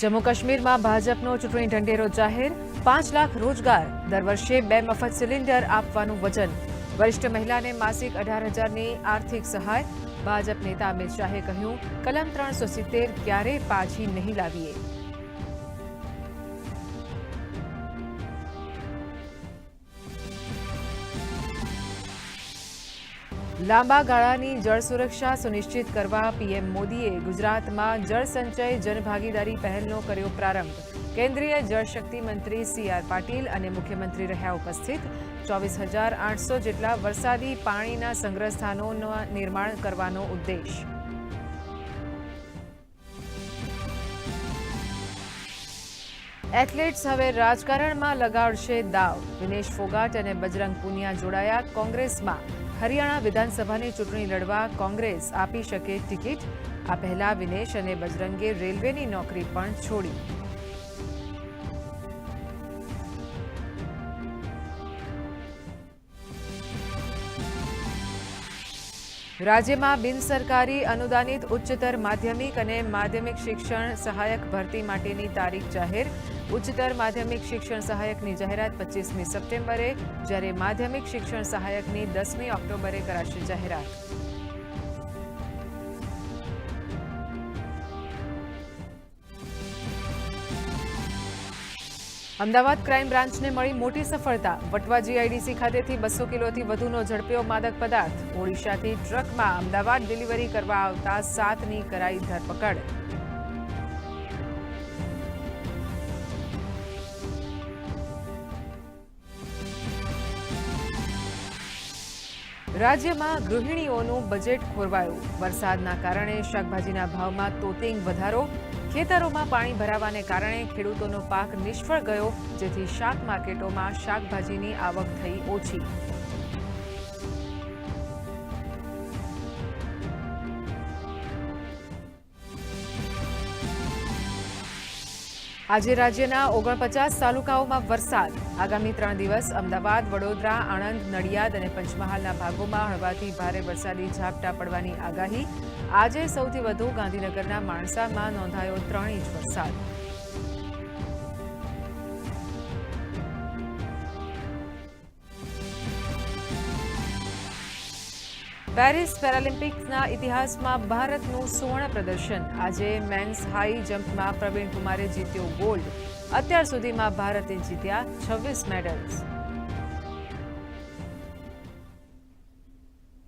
જમ્મુ કાશ્મીરમાં ભાજપનો ચૂંટણી ઢંઢેરો જાહેર. પાંચ લાખ રોજગાર. દર વર્ષે બે મફત સિલિન્ડર આપવાનું વચન. વરિષ્ઠ મહિલાને માસિક અઢાર હજારની આર્થિક સહાય. ભાજપ નેતા અમિત શાહે કહ્યું, કલમ ત્રણસો સિત્તેર ક્યારેય પાછી નહીં લાવીએ. લાંબા ગાળાની જળ સુરક્ષા સુનિશ્ચિત કરવા પીએમ મોદીએ ગુજરાતમાં જળ સંચય, જનભાગીદારી પહેલનો કર્યો પ્રારંભ. કેન્દ્રીય જળશક્તિ મંત્રી સી આર પાટીલ અને મુખ્યમંત્રી રહ્યા ઉપસ્થિત. ચોવીસ હજાર આઠસો જેટલા વરસાદી પાણીના સંગ્રહ સ્થાનોનું નિર્માણ કરવાનો ઉદ્દેશ. એથ્લેટ્સ હવે રાજકારણમાં લગાડશે દાવ. વિનેશ ફોગાટ અને બજરંગ પુનિયા જોડાયા કોંગ્રેસમાં. હરિયાણા વિધાનસભાની ચૂંટણી લડવા કોંગ્રેસ આપી શકે ટિકિટ? આ પહેલા વિનેશ અને બજરંગે રેલવેની નોકરી પણ છોડી. રાજ્યમાં બિનસરકારી અનુદાનિત ઉચ્ચતર માધ્યમિક અને માધ્યમિક શિક્ષણ સહાયક ભરતી માટેની તારીખ જાહેર. ઉચ્ચતર માધ્યમિક શિક્ષણ સહાયકની જાહેરાત પચીસમી સપ્ટેમ્બરે, જ્યારે માધ્યમિક શિક્ષણ સહાયકની દસમી ઓક્ટોબરે કરાશે જાહેરાત. અમદાવાદ ક્રાઇમ બ્રાન્ચને મળી મોટી સફળતા. વટવા જીઆઈડીસી ખાતેથી બસો કિલોથી વધુનો ઝડપ્યો માદક પદાર્થ. ઓડિશાથી ટ્રકમાં અમદાવાદ ડિલિવરી કરવા આવતા સાતની કરાઈ ધરપકડ. રાજ્યમાં ગૃહિણીઓનું બજેટ ખોરવાયું. વરસાદના કારણે શાકભાજીના ભાવમાં તોતિંગ વધારો. ખેતરોમાં પાણી ભરાવાને કારણે ખેડૂતોનો પાક નિષ્ફળ ગયો, જેથી શાક માર્કેટોમાં શાકભાજીની આવક થઈ ઓછી. આજે રાજ્યના ઓગણપચાસ તાલુકાઓમાં વરસાદ. આગામી ત્રણ દિવસ અમદાવાદ, વડોદરા, આણંદ, નડિયાદ અને પંચમહાલના ભાગોમાં હળવાથી ભારે વરસાદી ઝાપટા પડવાની આગાહી. આજે સૌથી વધુ ગાંધીનગરના માણસામાં નોંધાયો ત્રણ ઇંચ વરસાદ. પેરિસ પેરાલિમ્પિક્સના ઇતિહાસમાં ભારતનું સુવર્ણ પ્રદર્શન. આજે મેન્સ હાઈ જમ્પમાં પ્રવીણ કુમારે જીત્યો ગોલ્ડ. અત્યાર સુધીમાં ભારતે જીત્યા છવ્વીસ મેડલ્સ.